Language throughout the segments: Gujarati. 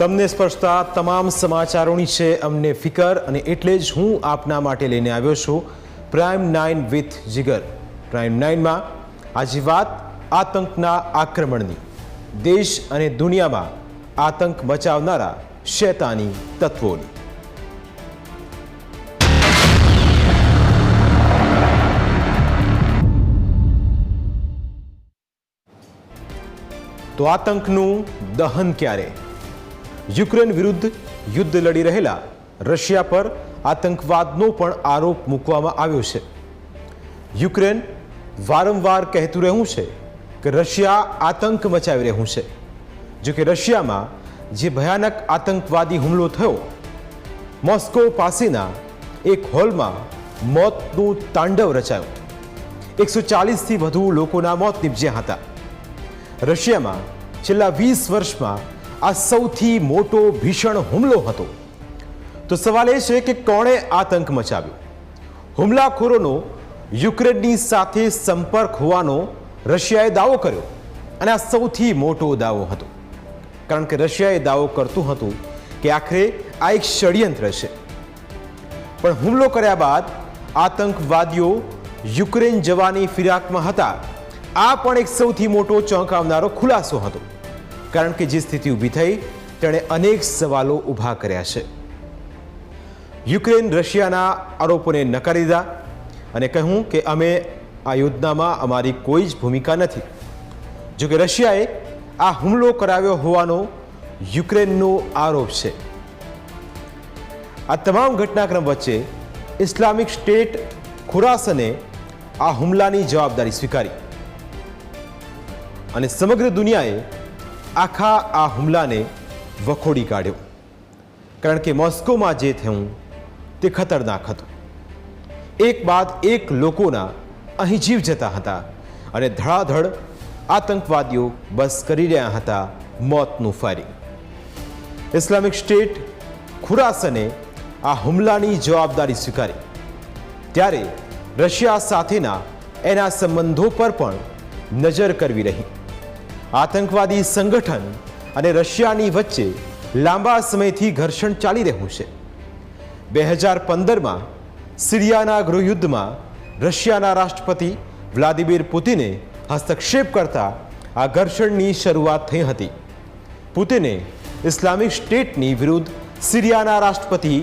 તમને સ્પર્શતા તમામ સમાચારોની છે અમને ફિકર અને એટલે જ હું આપના માટે લઈને આવ્યો છું prime nine with Jigar. Prime નાઇનમાં આજે વાત આતંકના આક્રમણની. દેશ અને દુનિયામાં આતંક મચાવનારા શેતાની તત્વોની. તો આતંકનું દહન ક્યારે? યુક્રેન વિરુદ્ધ યુદ્ધ લડી રહેલા રશિયા પર આતંકવાદનો પણ આરોપ મૂકવામાં આવ્યો છે. યુક્રેન વારંવાર કહેતું રહ્યું છે કે રશિયા આતંક મચાવી રહ્યું છે. જો કે રશિયામાં જે ભયાનક આતંકવાદી હુમલો થયો, મોસ્કો પાસેના એક હોલમાં મોતનું તાંડવ રચાયું. એકસો ચાલીસથી વધુ લોકોના મોત નીપજ્યા હતા. રશિયામાં છેલ્લા વીસ વર્ષમાં આ સૌથી મોટો ભીષણ હુમલો હતો. તો સવાલ એ છે કે કોણે આતંક મચાવ્યો? હુમલાખોરોનો યુક્રેનની સાથે સંપર્ક હોવાનો રશિયાએ દાવો કર્યો અને આ સૌથી મોટો દાવો હતો. કારણ કે રશિયાએ દાવો કરતું હતું કે આખરે આ એક ષડયંત્ર છે. પણ હુમલો કર્યા બાદ આતંકવાદીઓ યુક્રેન જવાની ફિરાકમાં હતા. આ પણ એક સૌથી મોટો ચોંકાવનારો ખુલાસો હતો. કારણ કે જે સ્થિતિ ઊભી થઈ, તેણે અનેક સવાલો ઊભા કર્યા છે. યુક્રેન રશિયાના આરોપોને નકારી દીધા અને કહ્યું કે અમે આ યોજનામાં અમારી કોઈ જ ભૂમિકા નથી. જોકે રશિયાએ આ હુમલો કરાવ્યો હોવાનો યુક્રેનનો આરોપ છે. આ તમામ ઘટનાક્રમ વચ્ચે ઇસ્લામિક સ્ટેટ ખુરાસને આ હુમલાની જવાબદારી સ્વીકારી. અને સમગ્ર દુનિયાએ આખા આ હુમલાને વખોડી કાઢ્યો. કારણ કે મોસ્કોમાં જે થયું તે ખતરનાક હતું. એક બાદ એક લોકોના અહીં જીવ જતા હતા અને ધડાધડ આતંકવાદીઓ બસ કરી રહ્યા હતા મોતનું ફાયરિંગ ઇસ્લામિક સ્ટેટ ખુરાસને આ હુમલાની જવાબદારી સ્વીકારી. ત્યારે રશિયા સાથેના એના સંબંધો પર પણ નજર કરવી રહી. આતંકવાદી સંગઠન અને રશિયાની વચ્ચે લાંબા સમયથી ઘર્ષણ ચાલી રહ્યું છે. બે હજાર પંદરમાં સિરિયાના ગૃહયુદ્ધમાં રશિયાના રાષ્ટ્રપતિ વ્લાદિમીર પુતિને હસ્તક્ષેપ કરતા આ ઘર્ષણની શરૂઆત થઈ હતી. પુતિને ઇસ્લામિક સ્ટેટની વિરુદ્ધ સિરિયાના રાષ્ટ્રપતિ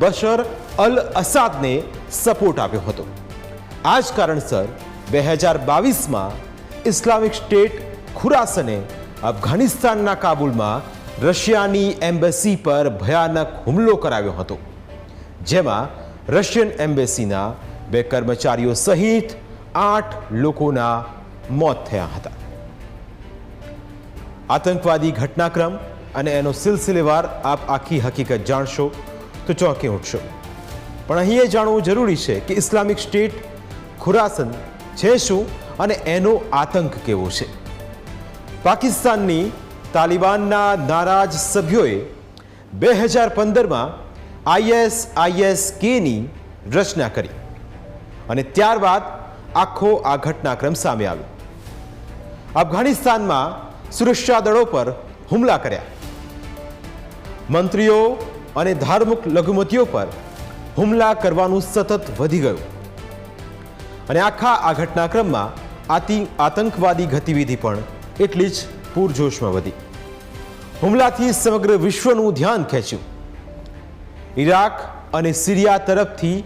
બશર અલ અસાદને સપોર્ટ આપ્યો હતો. આ જ કારણસર બે હજાર બાવીસમાં ઇસ્લામિક સ્ટેટ ખુરાસને અફઘાનિસ્તાનના કાબુલમાં રશિયાની એમ્બેસી પર ભયાનક હુમલો કરાવ્યો હતો, જેમાં રશિયન એમ્બેસીના બે કર્મચારીઓ સહિત આઠ લોકોના મોત થયા હતા. આતંકવાદી ઘટનાક્રમ અને એનો સિલસિલેવાર આપ આખી હકીકત જાણશો તો ચોંકી ઉઠશો. પણ અહીં એ જાણવું જરૂરી છે કે ઇસ્લામિક સ્ટેટ ખુરાસન છે શું અને એનો આતંક કેવો છે? પાકિસ્તાનની તાલિબાનના નારાજ સભ્યોએ બે હજાર પંદરમાં આઈએસ આઈએસ કેની રચના કરી અને ત્યારબાદ આખો આ ઘટનાક્રમ સામે આવ્યો. અફઘાનિસ્તાનમાં સુરક્ષા દળો પર હુમલા કર્યા. મંત્રીઓ અને ધાર્મિક લઘુમતીઓ પર હુમલા કરવાનું સતત વધી ગયું. અને આખા આ ઘટનાક્રમમાં આતંકવાદી ગતિવિધિ પણ એટલી જ પૂરજોશમાં વધી. હુમલાથી સમગ્ર વિશ્વનું ધ્યાન ખેંચ્યું. ઈરાક અને સિરિયા તરફથી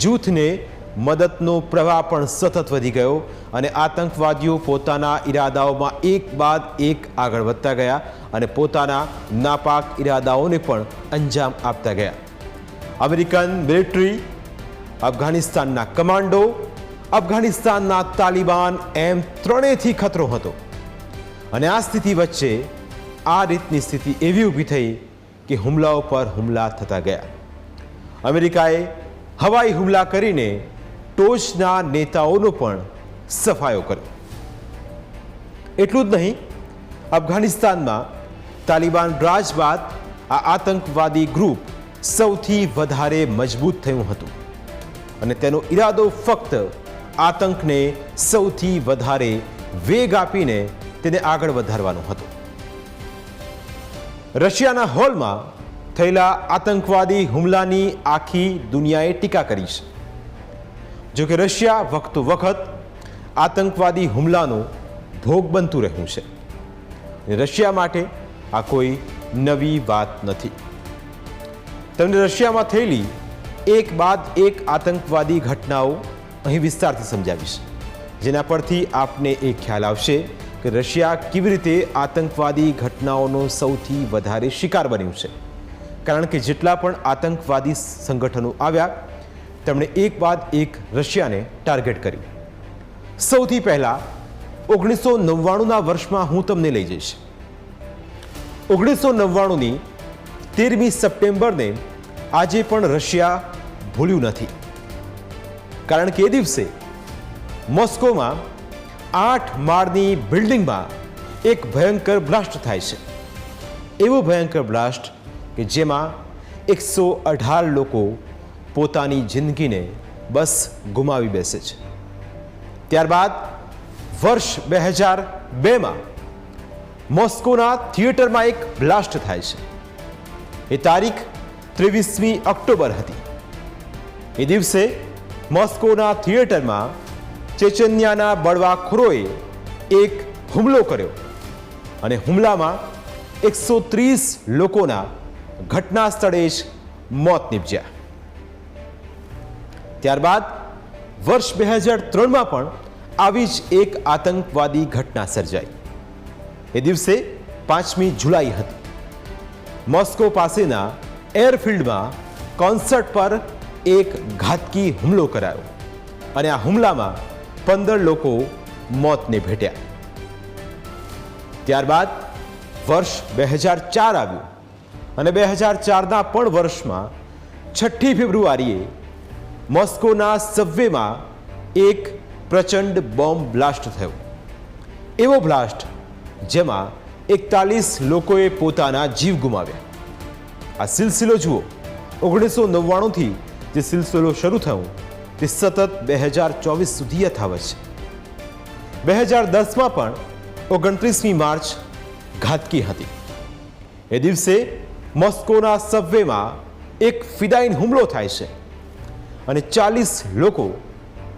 જૂથને મદદનો પ્રવાહ પણ સતત વધી ગયો અને આતંકવાદીઓ પોતાના ઈરાદાઓમાં એક બાદ એક આગળ વધતા ગયા અને પોતાના નાપાક ઈરાદાઓને પણ અંજામ આપતા ગયા. અમેરિકન મિલિટરી, અફઘાનિસ્તાનના કમાન્ડો, અફઘાનિસ્તાનના તાલિબાન એમ ત્રણેયથી ખતરો હતો. અને આ સ્થિતિ વચ્ચે આ રીતની સ્થિતિ એવી ઊભી થઈ કે હુમલાઓ પર હુમલા થતા ગયા. અમેરિકાએ હવાઈ હુમલા કરીને ટોચના નેતાઓનો પણ સફાયો કર્યો. એટલું જ નહીં, અફઘાનિસ્તાનમાં તાલિબાન રાજ બાદ આ આતંકવાદી ગ્રુપ સૌથી વધારે મજબૂત થયું હતું અને તેનો ઈરાદો ફક્ત આતંકને સૌથી વધારે વેગ આપીને તેને આગળ વધારવાનું હતું. રશિયાના હોલમાં થયેલા આતંકવાદી હુમલાની આખી દુનિયાએ ટીકા કરી છે. જોકે રશિયા વખતો વખત આતંકવાદી હુમલાનો ભોગ બનતું રહ્યું છે. રશિયા માટે આ કોઈ નવી વાત નથી. તમને રશિયામાં થયેલી એક બાદ એક આતંકવાદી ઘટનાઓ અહીં વિસ્તારથી સમજાવીશ. જેના પરથી આપને એ ખ્યાલ આવશે કે રશિયા કેવી રીતે આતંકવાદી ઘટનાઓનો સૌથી વધારે શિકાર બન્યું છે? કારણ કે જેટલા પણ આતંકવાદી સંગઠનો આવ્યા, તેમણે એક બાદ એક રશિયાને ટાર્ગેટ કર્યું સૌથી પહેલાં ઓગણીસો નવ્વાણુંના વર્ષમાં હું તમને લઈ જઈશ. ઓગણીસો નવ્વાણુંની તેરમી સપ્ટેમ્બરને આજે પણ રશિયા ભૂલ્યું નથી. કારણ કે એ દિવસે મોસ્કોમાં આઠ માળની બિલ્ડિંગમાં એક ભયંકર બ્લાસ્ટ થાય છે. એવો ભયંકર બ્લાસ્ટ કે જેમાં એકસો અઢાર લોકો પોતાની જિંદગીને બસ ગુમાવી બેસે છે. ત્યારબાદ વર્ષ બે હજાર બેમાં મોસ્કોના થિયેટરમાં એક બ્લાસ્ટ થાય છે. એ તારીખ ત્રેવીસમી ઓક્ટોબર હતી. એ દિવસે મોસ્કોના થિયેટરમાં ચેચન્યાના બળવાખોરોએ એક હુમલો કર્યો અને હુમલામાં એકસો ત્રીસ લોકોના ઘટના સ્થળે જ મોત નીપજ્યા. ત્યારબાદ વર્ષ બે હજાર ત્રણમાં પણ આવી જ એક આતંકવાદી ઘટના સર્જાઈ. એ દિવસે પાંચમી જુલાઈ હતી. મોસ્કો પાસેના એરફિલ્ડમાં કોન્સર્ટ પર એક ઘાતકી હુમલો કરાયો અને આ હુમલામાં પંદર લોકો મોતને ભેટ્યા. ત્યારબાદ વર્ષ બે હજાર ચાર આવ્યું અને બે હજાર ચારના પણ વર્ષમાં છઠ્ઠી ફેબ્રુઆરીએ મોસ્કોના સબવેમાં એક પ્રચંડ બોમ્બ બ્લાસ્ટ થયો. એવો બ્લાસ્ટ જેમાં એકતાલીસ લોકોએ પોતાના જીવ ગુમાવ્યા. આ સિલસિલો જુઓ. ઓગણીસો નવ્વાણુંથી જે સિલસિલો શરૂ થયો તે સતત બે હજાર ચોવીસ સુધી યથાવત છે. બે હજાર દસમાં પણ ઓગણત્રીસમી માર્ચ ઘાતકી હતી. એ દિવસે મોસ્કોના સબવેમાં એક ફિદાઈન હુમલો થાય છે અને ચાલીસ લોકો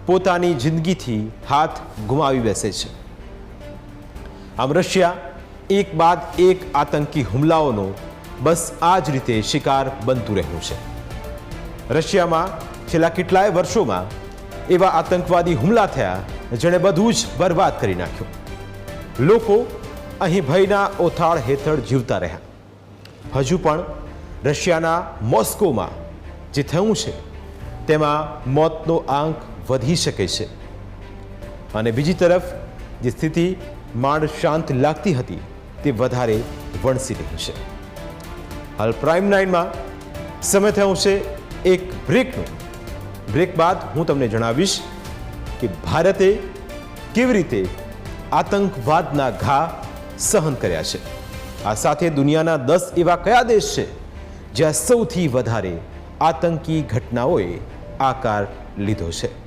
પોતાની જિંદગીથી હાથ ગુમાવી બેસે છે. આમ રશિયા એક બાદ એક આતંકી હુમલાઓનો બસ આ જ રીતે શિકાર બનતું રહ્યું છે. રશિયામાં છેલ્લા કેટલાય વર્ષોમાં એવા આતંકવાદી હુમલા થયા, જેણે બધું જ બરબાદ કરી નાખ્યું. લોકો અહીં ભયના ઓથાળ હેઠળ જીવતા રહ્યા. હજુ પણ રશિયાના મોસ્કોમાં જે થયું છે, તેમાં મોતનો આંક વધી શકે છે. અને બીજી તરફ, જે સ્થિતિ માંડ શાંત લાગતી હતી, તે વધારે વણસી રહી છે. હાલ પ્રાઇમ નાઇનમાં સમય થયો છે એક બ્રેકનો. બ્રેક બાદ હું તમને જણાવીશ કે ભારતે કેવી રીતે આતંકવાદના ઘા સહન કર્યા છે. આ સાથે દુનિયાના દસ એવા કયા દેશ છે જ્યાં સૌથી વધારે આતંકી ઘટનાઓએ આકાર લીધો છે.